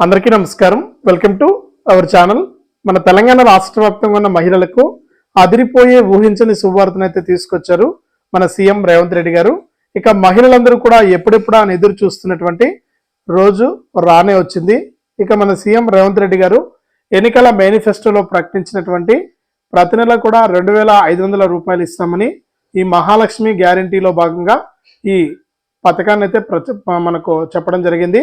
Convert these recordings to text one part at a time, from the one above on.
అందరికీ నమస్కారం. Welcome to our channel మన తెలంగాణ రాష్ట్ర వ్యాప్తంగా ఉన్న మహిళలకు అదిరిపోయే ఊహించని శుభవార్తను అయితే తీసుకొచ్చారు మన సీఎం రేవంత్ రెడ్డి గారు. ఇక మహిళలందరూ కూడా ఎప్పుడెప్పుడు అని ఎదురు చూస్తున్నటువంటి రోజు రానే వచ్చింది. ఇక మన సీఎం రేవంత్ రెడ్డి గారు ఎన్నికల మేనిఫెస్టోలో ప్రకటించినటువంటి ప్రతి నెల కూడా రెండు వేల ఐదు వందల రూపాయలు ఇస్తామని ఈ మహాలక్ష్మి గ్యారంటీలో భాగంగా ఈ పథకాన్ని అయితే మనకు చెప్పడం జరిగింది.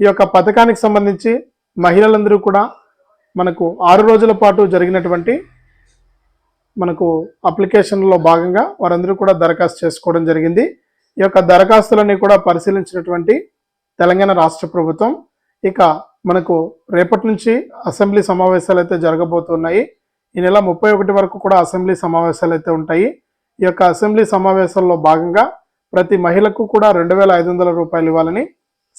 ఈ యొక్క పథకానికి సంబంధించి మహిళలందరూ కూడా మనకు ఆరు రోజుల పాటు జరిగినటువంటి మనకు అప్లికేషన్లో భాగంగా వారందరూ కూడా దరఖాస్తు చేసుకోవడం జరిగింది. ఈ యొక్క దరఖాస్తులన్నీ కూడా పరిశీలించినటువంటి తెలంగాణ రాష్ట్ర ప్రభుత్వం. ఇక మనకు రేపటి నుంచి అసెంబ్లీ సమావేశాలు అయితే జరగబోతున్నాయి. ఈ నెల ముప్పై ఒకటి వరకు కూడా అసెంబ్లీ సమావేశాలు అయితే ఉంటాయి. ఈ యొక్క అసెంబ్లీ సమావేశాల్లో భాగంగా ప్రతి మహిళకు కూడా రెండు వేల ఐదు వందల రూపాయలు ఇవ్వాలని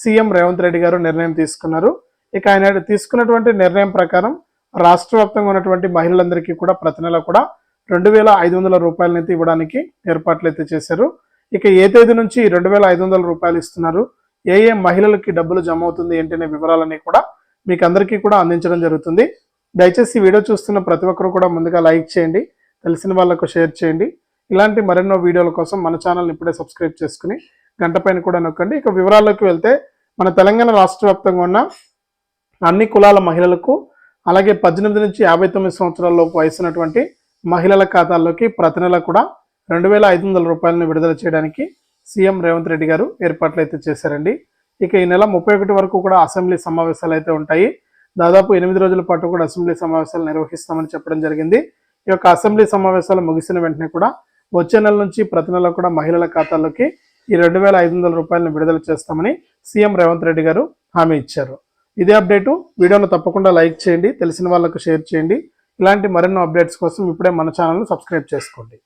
సీఎం రేవంత్ రెడ్డి గారు నిర్ణయం తీసుకున్నారు. ఇక ఆయన తీసుకున్నటువంటి నిర్ణయం ప్రకారం రాష్ట్ర వ్యాప్తంగా ఉన్నటువంటి మహిళలందరికీ కూడా ప్రతి నెల కూడా రెండు వేల ఐదు వందల రూపాయలనైతే ఇవ్వడానికి ఏర్పాట్లు అయితే చేశారు. ఇక ఏ తేదీ నుంచి రెండు వేల ఐదు వందల రూపాయలు ఇస్తున్నారు? ఏ ఏ మహిళలకి డబ్బులు జమ అవుతుంది ఏంటనే వివరాలన్నీ కూడా మీకు అందరికీ కూడా అందించడం జరుగుతుంది. దయచేసి వీడియో చూస్తున్న ప్రతి ఒక్కరు కూడా ముందుగా లైక్ చేయండి తెలిసిన వాళ్ళకు షేర్ చేయండి. ఇలాంటి మరెన్నో వీడియోల కోసం మన ఛానల్ని ఇప్పుడే సబ్స్క్రైబ్ చేసుకుని గంట పైన కూడా నొక్కండి. ఇక వివరాల్లోకి వెళ్తే మన తెలంగాణ రాష్ట్ర వ్యాప్తంగా ఉన్న అన్ని కులాల మహిళలకు అలాగే పద్దెనిమిది నుంచి యాభై తొమ్మిది సంవత్సరాలలోపు వయసున్నటువంటి మహిళల ఖాతాల్లోకి ప్రతి నెల కూడా రెండు వేల ఐదు వందల రూపాయలను విడుదల చేయడానికి సీఎం రేవంత్ రెడ్డి గారు ఏర్పాట్లు అయితే చేశారండి. ఇక ఈ నెల ముప్పై ఒకటి వరకు కూడా అసెంబ్లీ సమావేశాలు అయితే ఉంటాయి. దాదాపు ఎనిమిది రోజుల పాటు కూడా అసెంబ్లీ సమావేశాలు నిర్వహిస్తామని చెప్పడం జరిగింది. ఈ యొక్క అసెంబ్లీ సమావేశాలు ముగిసిన వెంటనే కూడా వచ్చే నెల నుంచి ప్రతి నెల కూడా మహిళల ఖాతాల్లోకి ఈ రెండు వేల ఐదు వందల రూపాయలను విడుదల చేస్తామని సీఎం రేవంత్ రెడ్డి గారు హామీ ఇచ్చారు. ఇదే అప్డేటు. వీడియోను తప్పకుండా లైక్ చేయండి తెలిసిన వాళ్ళకు షేర్ చేయండి. ఇలాంటి మరెన్నో అప్డేట్స్ కోసం ఇప్పుడే మన ఛానల్ను సబ్స్క్రైబ్ చేసుకోండి.